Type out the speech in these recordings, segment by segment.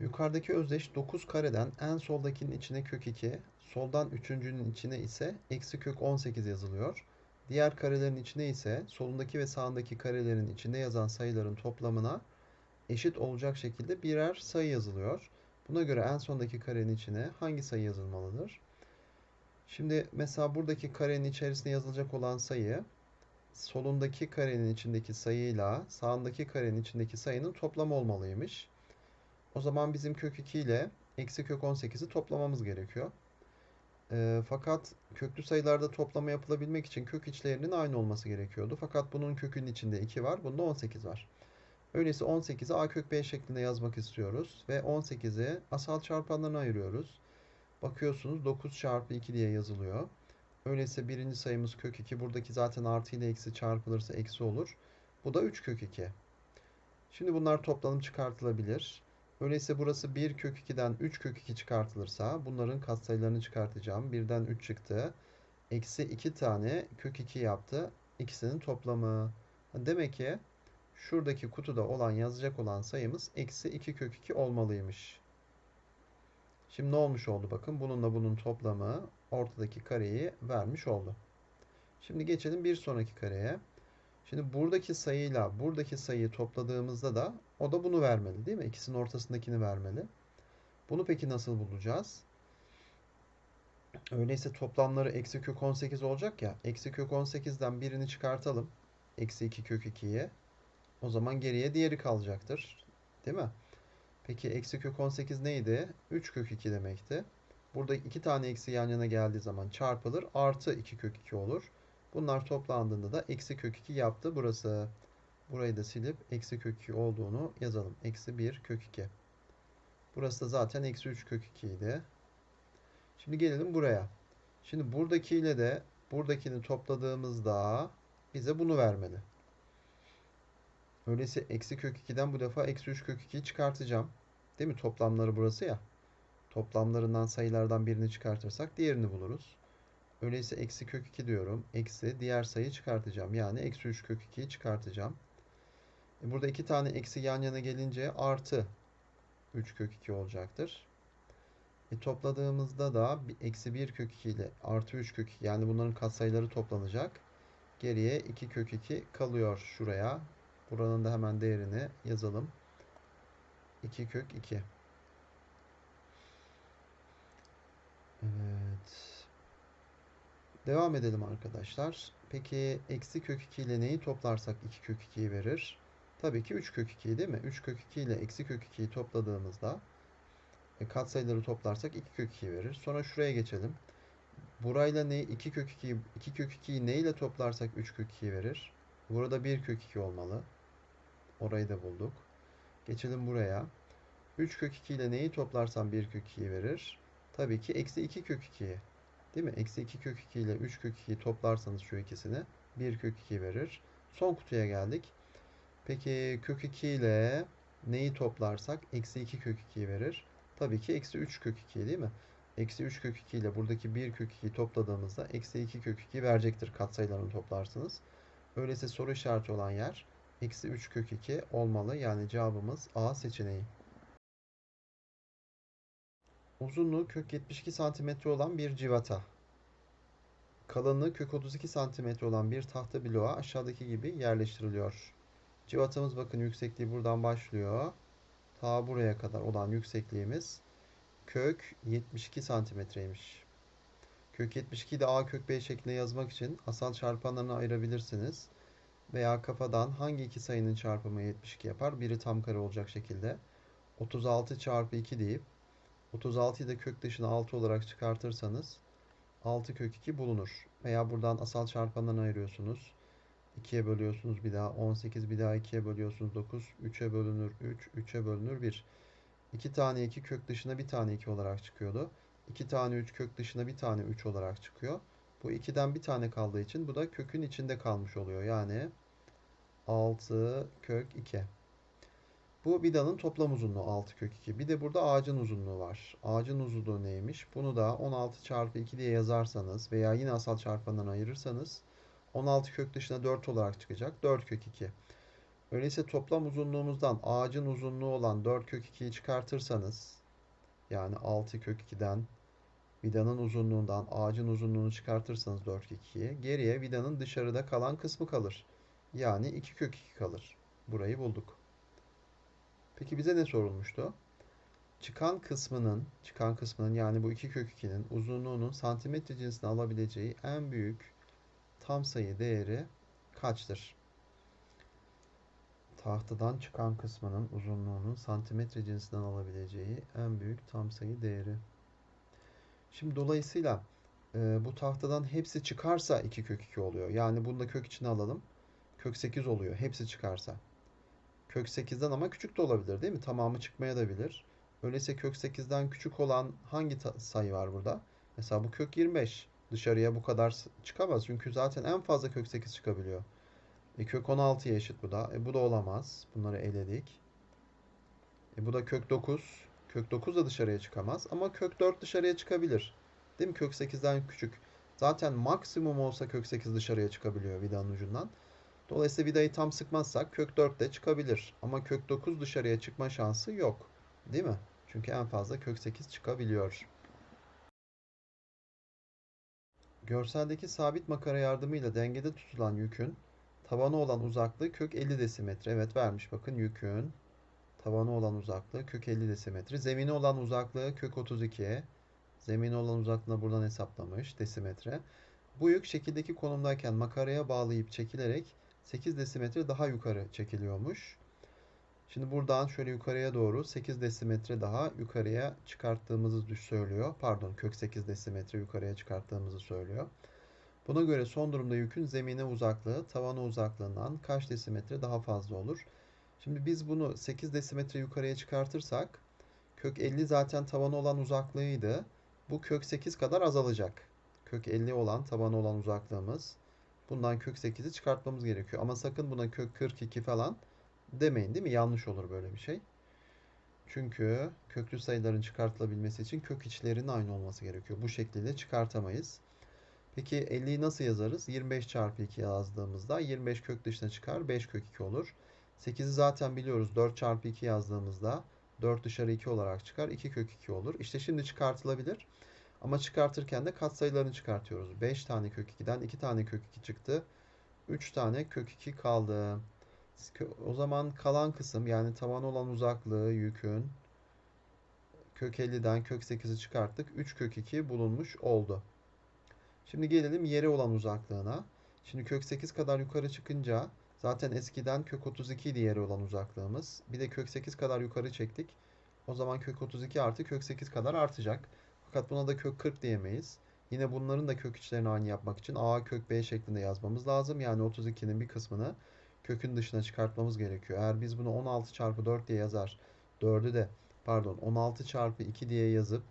Yukarıdaki özdeş 9 kareden en soldakinin içine kök 2, soldan üçüncünün içine ise eksi kök 18 yazılıyor. Diğer karelerin içine ise solundaki ve sağındaki karelerin içinde yazan sayıların toplamına eşit olacak şekilde birer sayı yazılıyor. Buna göre en sondaki karenin içine hangi sayı yazılmalıdır? Şimdi mesela buradaki karenin içerisine yazılacak olan sayı solundaki karenin içindeki sayıyla sağındaki karenin içindeki sayının toplamı olmalıymış. O zaman bizim kök 2 ile eksi kök 18'i toplamamız gerekiyor. E, fakat köklü sayılarda toplama yapılabilmek için kök içlerinin aynı olması gerekiyordu. Fakat bunun kökünün içinde 2 var, bunda 18 var. Öyleyse 18'i a kök b şeklinde yazmak istiyoruz. Ve 18'i asal çarpanlarına ayırıyoruz. Bakıyorsunuz 9 çarpı 2 diye yazılıyor. Öyleyse birinci sayımız kök 2. Buradaki zaten artı ile eksi çarpılırsa eksi olur. Bu da 3 kök 2. Şimdi bunlar toplanıp çıkartılabilir. Öyleyse burası 1 kök 2'den 3 kök 2 çıkartılırsa bunların katsayılarını çıkartacağım. 1'den 3 çıktı. Eksi 2 tane kök 2 yaptı. İkisinin toplamı. Demek ki şuradaki kutuda olan yazacak olan sayımız eksi 2 kök 2 olmalıymış. Şimdi ne olmuş oldu bakın. Bununla bunun toplamı ortadaki kareyi vermiş oldu. Şimdi geçelim bir sonraki kareye. Şimdi buradaki sayıyla buradaki sayıyı topladığımızda da o da bunu vermeli değil mi? İkisinin ortasındakini vermeli. Bunu peki nasıl bulacağız? Öyleyse toplamları eksi kök 18 olacak ya. Eksi kök 18'den birini çıkartalım. Eksi 2 kök 2'ye. O zaman geriye diğeri kalacaktır. Değil mi? Peki eksi kök 18 neydi? 3 kök 2 demekti. Burada iki tane eksi yan yana geldiği zaman çarpılır. Artı 2 kök 2 olur. Bunlar toplandığında da eksi kök 2 yaptı burası. Burayı da silip eksi kök 2 olduğunu yazalım. Eksi 1 kök 2. Burası da zaten eksi 3 kök 2 idi. Şimdi gelelim buraya. Şimdi buradakiyle de buradakini topladığımızda bize bunu vermeli. Öyleyse eksi kök 2'den bu defa eksi 3 kök 2'yi çıkartacağım. Değil mi? Toplamları burası ya. Toplamlarından sayılardan birini çıkartırsak diğerini buluruz. Öyleyse eksi kök 2 diyorum. Eksi diğer sayıyı çıkartacağım. Yani eksi 3 kök 2'yi çıkartacağım. E burada iki tane eksi yan yana gelince artı 3 kök 2 olacaktır. E topladığımızda da eksi 1 kök 2 ile artı 3 kök 2 yani bunların katsayıları toplanacak. Geriye 2 kök 2 kalıyor şuraya. Buranın da hemen değerini yazalım. 2 kök 2. Evet. Devam edelim arkadaşlar. Peki eksi kök 2 ile neyi toplarsak 2 kök 2'yi verir? Tabii ki 3 kök 2'yi değil mi? 3 kök 2 ile eksi kök 2'yi topladığımızda e, katsayıları toplarsak 2 kök 2'yi verir. Sonra şuraya geçelim. Burayla ne 2 kök 2'yi 2 kök 2'yi ne ile toplarsak 3 kök 2'yi verir? Burada 1 kök 2 olmalı. Orayı da bulduk. Geçelim buraya. 3 kök 2 ile neyi toplarsam 1 kök 2'yi verir? Tabii ki eksi 2 kök 2'yi. Değil mi? Eksi 2 kök 2 ile 3 kök 2'yi toplarsanız şu ikisini 1 kök 2 verir. Son kutuya geldik. Peki kök 2 ile neyi toplarsak eksi 2 kök 2'yi verir. Tabii ki eksi 3 kök 2 değil mi? Eksi 3 kök 2 ile buradaki 1 kök 2'yi topladığımızda eksi 2 kök 2 verecektir katsayılarını toplarsınız. Öyleyse soru işareti olan yer eksi 3 kök 2 olmalı. Yani cevabımız A seçeneği. Uzunluğu kök 72 cm olan bir civata. Kalınlığı kök 32 cm olan bir tahta bloğa aşağıdaki gibi yerleştiriliyor. Civatamız bakın yüksekliği buradan başlıyor. Ta buraya kadar olan yüksekliğimiz kök 72 santimetreymiş. Kök 72'yi de a kök b şeklinde yazmak için asal çarpanlarını ayırabilirsiniz. Veya kafadan hangi iki sayının çarpımı 72 yapar? Biri tam kare olacak şekilde. 36 çarpı 2 deyip 36'yı da kök dışına 6 olarak çıkartırsanız 6 kök 2 bulunur. Veya buradan asal çarpanlarını ayırıyorsunuz. 2'ye bölüyorsunuz bir daha 18 bir daha 2'ye bölüyorsunuz 9 3'e bölünür 3 3'e bölünür 1 2 tane 2 kök dışına bir tane 2 olarak çıkıyordu. 2 tane 3 kök dışına bir tane 3 olarak çıkıyor. Bu 2'den bir tane kaldığı için bu da kökün içinde kalmış oluyor. Yani 6 kök 2 bu vidanın toplam uzunluğu 6 kök 2 bir de burada ağacın uzunluğu var ağacın uzunluğu neymiş bunu da 16 çarpı 2 diye yazarsanız veya yine asal çarpandan ayırırsanız 16 kök dışına 4 olarak çıkacak. 4 kök 2. Öyleyse toplam uzunluğumuzdan ağacın uzunluğu olan 4 kök 2'yi çıkartırsanız yani 6 kök 2'den vidanın uzunluğundan ağacın uzunluğunu çıkartırsanız 4 kök 2'yi geriye vidanın dışarıda kalan kısmı kalır. Yani 2 kök 2 kalır. Burayı bulduk. Peki bize ne sorulmuştu? Çıkan kısmının, çıkan kısmının yani bu 2 kök 2'nin uzunluğunun santimetre cinsine alabileceği en büyük tam sayı değeri kaçtır? Tahtadan çıkan kısmının uzunluğunun santimetre cinsinden alabileceği en büyük tam sayı değeri. Şimdi dolayısıyla e, bu tahtadan hepsi çıkarsa 2 kök 2 oluyor. Yani bunu da kök içine alalım. Kök 8 oluyor. Hepsi çıkarsa. Kök 8'den ama küçük de olabilir değil mi? Tamamı çıkmaya da bilir. Öyleyse kök 8'den küçük olan hangi sayı var burada? Mesela bu kök 25. Dışarıya bu kadar çıkamaz. Çünkü zaten en fazla kök 8 çıkabiliyor. E kök 16'ya eşit bu da. E bu da olamaz. Bunları eledik. E bu da kök 9. Kök 9 da dışarıya çıkamaz. Ama kök 4 dışarıya çıkabilir. Değil mi? Kök 8'den küçük. Zaten maksimum olsa kök 8 dışarıya çıkabiliyor vidanın ucundan. Dolayısıyla vidayı tam sıkmazsak kök 4 de çıkabilir. Ama kök 9 dışarıya çıkma şansı yok. Değil mi? Çünkü en fazla kök 8 çıkabiliyor. Görseldeki sabit makara yardımıyla dengede tutulan yükün tavanı olan uzaklığı kök 50 desimetre. Evet vermiş bakın yükün tavanı olan uzaklığı kök 50 desimetre. Zemini olan uzaklığı kök 32. Zemini olan uzaklığını buradan hesaplamış desimetre. Bu yük şekildeki konumdayken makaraya bağlayıp çekilerek 8 desimetre daha yukarı çekiliyormuş. Şimdi buradan şöyle yukarıya doğru 8 desimetre daha yukarıya çıkarttığımızı söylüyor. Pardon kök 8 desimetre yukarıya çıkarttığımızı söylüyor. Buna göre son durumda yükün zemine uzaklığı tavana uzaklığından kaç desimetre daha fazla olur? Şimdi biz bunu 8 desimetre yukarıya çıkartırsak kök 50 zaten tavana olan uzaklığıydı. Bu kök 8 kadar azalacak. Kök 50 olan tavana olan uzaklığımız. Bundan kök 8'i çıkartmamız gerekiyor. Ama sakın buna kök 42 falan demeyin değil mi? Yanlış olur böyle bir şey. Çünkü köklü sayıların çıkartılabilmesi için kök içlerinin aynı olması gerekiyor. Bu şekilde çıkartamayız. Peki 50'yi nasıl yazarız? 25 çarpı 2 yazdığımızda 25 kök dışına çıkar. 5 kök 2 olur. 8'i zaten biliyoruz. 4 çarpı 2 yazdığımızda 4 dışarı 2 olarak çıkar. 2 kök 2 olur. İşte şimdi çıkartılabilir. Ama çıkartırken de katsayılarını çıkartıyoruz. 5 tane kök 2'den 2 tane kök 2 çıktı. 3 tane kök 2 kaldı. O zaman kalan kısım yani tavan olan uzaklığı yükün kök 50'den kök 8'i çıkarttık. 3 kök 2 bulunmuş oldu. Şimdi gelelim yere olan uzaklığına. Şimdi kök 8 kadar yukarı çıkınca zaten eskiden kök 32 idi yere olan uzaklığımız. Bir de kök 8 kadar yukarı çektik. O zaman kök 32 artı kök 8 kadar artacak. Fakat buna da kök 40 diyemeyiz. Yine bunların da kök içlerini aynı yapmak için a kök b şeklinde yazmamız lazım. Yani 32'nin bir kısmını kökün dışına çıkartmamız gerekiyor. Eğer biz bunu 16 çarpı 4 diye yazar. 4'ü de pardon 16 çarpı 2 diye yazıp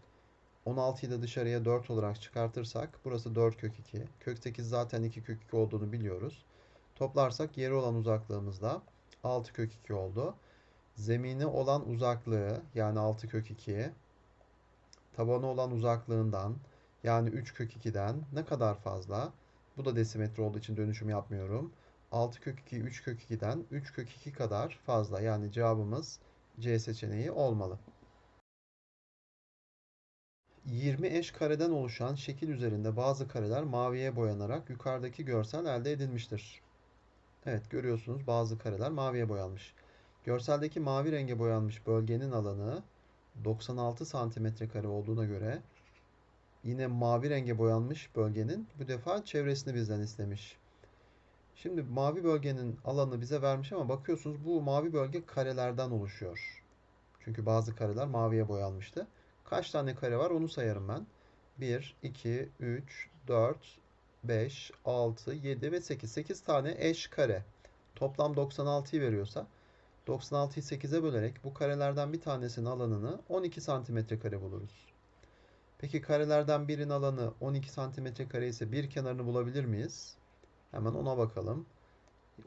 16'yı da dışarıya 4 olarak çıkartırsak burası 4 kök 2. Kök 8 zaten 2 kök 2 olduğunu biliyoruz. Toplarsak yeri olan uzaklığımız da 6 kök 2 oldu. Zemini olan uzaklığı yani 6 kök 2 tabanı olan uzaklığından yani 3 kök 2'den ne kadar fazla? Bu da desimetre olduğu için dönüşüm yapmıyorum. 6 kök 2 3 kök 2'den 3 kök 2 kadar fazla. Yani cevabımız C seçeneği olmalı. 20 eş kareden oluşan şekil üzerinde bazı kareler maviye boyanarak yukarıdaki görsel elde edilmiştir. Evet görüyorsunuz bazı kareler maviye boyanmış. Görseldeki mavi renge boyanmış bölgenin alanı 96 santimetre kare olduğuna göre yine mavi renge boyanmış bölgenin bu defa çevresini bizden istemiş. Şimdi mavi bölgenin alanını bize vermiş ama bakıyorsunuz bu mavi bölge karelerden oluşuyor. Çünkü bazı kareler maviye boyanmıştı. Kaç tane kare var onu sayarım ben. 1, 2, 3, 4, 5, 6, 7 ve 8. 8 tane eş kare. Toplam 96'yı veriyorsa 96'yı 8'e bölerek bu karelerden bir tanesinin alanını 12 santimetre kare buluruz. Peki karelerden birinin alanı 12 santimetre kare ise bir kenarını bulabilir miyiz? Hemen ona bakalım.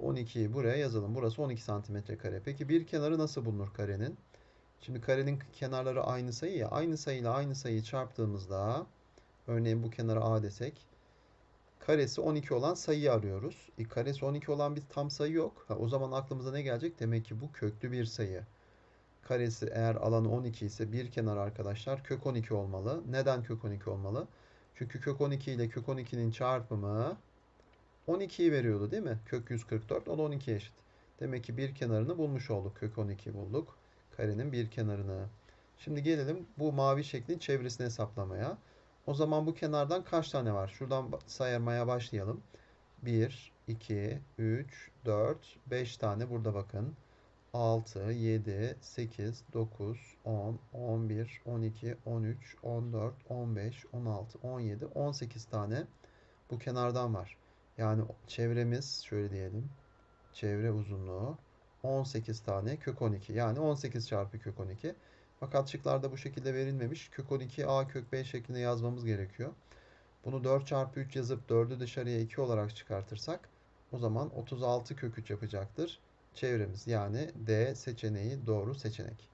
12'yi buraya yazalım. Burası 12 santimetre kare. Peki bir kenarı nasıl bulunur karenin? Şimdi karenin kenarları aynı sayı ya. Aynı sayıyla aynı sayıyı çarptığımızda örneğin bu kenara A desek karesi 12 olan sayıyı arıyoruz. E, karesi 12 olan bir tam sayı yok. Ha, o zaman aklımıza ne gelecek? Demek ki bu köklü bir sayı. Karesi eğer alanı 12 ise bir kenar arkadaşlar kök 12 olmalı. Neden kök 12 olmalı? Çünkü kök 12 ile kök 12'nin çarpımı 12'yi veriyordu değil mi? Kök 144 o da 12'ye eşit. Demek ki bir kenarını bulmuş olduk. Kök 12 bulduk. Karenin bir kenarını. Şimdi gelelim bu mavi şeklin çevresini hesaplamaya. O zaman bu kenardan kaç tane var? Şuradan saymaya başlayalım. 1, 2, 3, 4, 5 tane burada bakın. 6, 7, 8, 9, 10, 11, 12, 13, 14, 15, 16, 17, 18 tane bu kenardan var. Yani çevremiz şöyle diyelim. Çevre uzunluğu 18 tane kök 12. Yani 18 çarpı kök 12. Fakat şıklarda bu şekilde verilmemiş. Kök 12 a kök b şeklinde yazmamız gerekiyor. Bunu 4 çarpı 3 yazıp 4'ü dışarıya 2 olarak çıkartırsak o zaman 36 kök 3 yapacaktır. Çevremiz yani D seçeneği doğru seçenek.